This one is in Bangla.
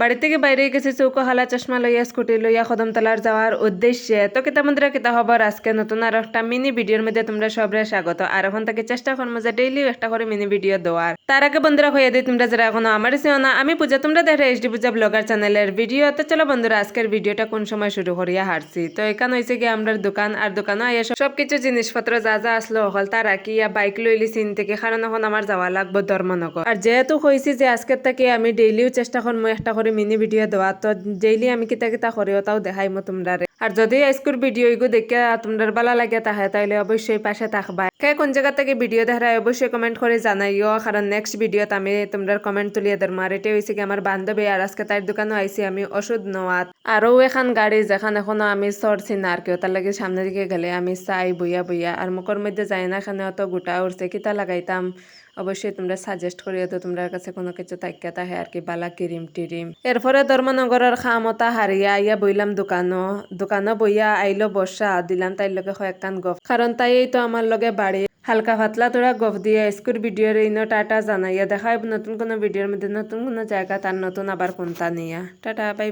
বাড়ি থেকে বাইরে গেছে, চৌকো, হালা, চশমা লইয়া, স্কুটি লইয়া কদমতলার যাওয়ার উদ্দেশ্যে। তো কিতা বন্ধুরা কিতা খবর? আজকে নতুন আর একটা মিনি ভিডিওর মধ্যে তোমরা সবরে স্বাগত। আর এখন থেকে চেষ্টা করব যে ডেইলি একটা করে মিনি ভিডিও দেওয়ার। তার আগে বন্ধুরা হয়ে দিই, তোমরা যারা এখনও আমার চেও না, আমি পূজা, তোমরা দেখে এইচডি পূজা ব্লগার চ্যানেলের ভিডিও। তো চলো বন্ধুরা, আজকের ভিডিওটা কোন সময় শুরু করিয়া হারছি? তো এখানে হয়েছে কি আমরা দোকান, আর দোকানও আইয়া সবকিছু জিনিসপত্র যা যা আসলো হল তার রাখি বাইক লইলি চিন থেকে, কারণ এখন আমার যাওয়া লাগবো ধর্মনগর। আর যেহেতু হয়েছি যে আজকের থেকে আমি ডেইলিও চেষ্টা করব একটা মিনি ভিডিও দেওয়া তো ডেইলি আমি কিতা কিতা করিও তাও দেখাইমো তোমরা আর যদি আজকের ভিডিও এগো দেখে তোমার ভালো লাগে, তাহে তাইলে অবশ্যই পাশে থাকবা। কে কোন জায়গা থেকে ভিডিও দেখায় অবশ্যই কমেন্ট করে জানাইও, কারণ নেক্সট ভিডিওতে আমি তোমরা কমেন্ট তুলিয়ে ধরবো আর এটা হয়েছে কি আমার বান্ধবী, আর আজকে তার দোকানও আইসি আমি ওষুধ নেওয়াত। আরও এখন গাড়ি যেখান এখনও আমি চড়ছি না আর কেউ তার লাগে সামনে দিকে গেলে আমি চাই বইয়া বইয়া। আর মুখের মধ্যে যাই না, এখানে অত গোটা উঠছে কিতা লাগাইতাম? অবশ্যই তোমরা সাজেস্ট করিও তো তোমরা কাছে কোনো কিছু তাক্যা তাহে আর কি, বালা কিরিম টিরিম এরপরে ধর্মনগরের খামতা হারিয়া আইয়া বইলাম দোকানো। দোকানো বইয়া আইলো বর্ষা দিলাম তাইর লগে কয়েকখান গফ। কারণ তাই তো আমার লগে বাড়ি হালকা পাতলা তোরা গফ দিয়ে। স্কুল ভিডিওর ইনো টাটা জানাইয়া। দেখাই নতুন কোনো ভিডিওর মধ্যে। নতুন কোনো জায়গা তার নতুন আবার কোনটা নিয়া টাটা বাই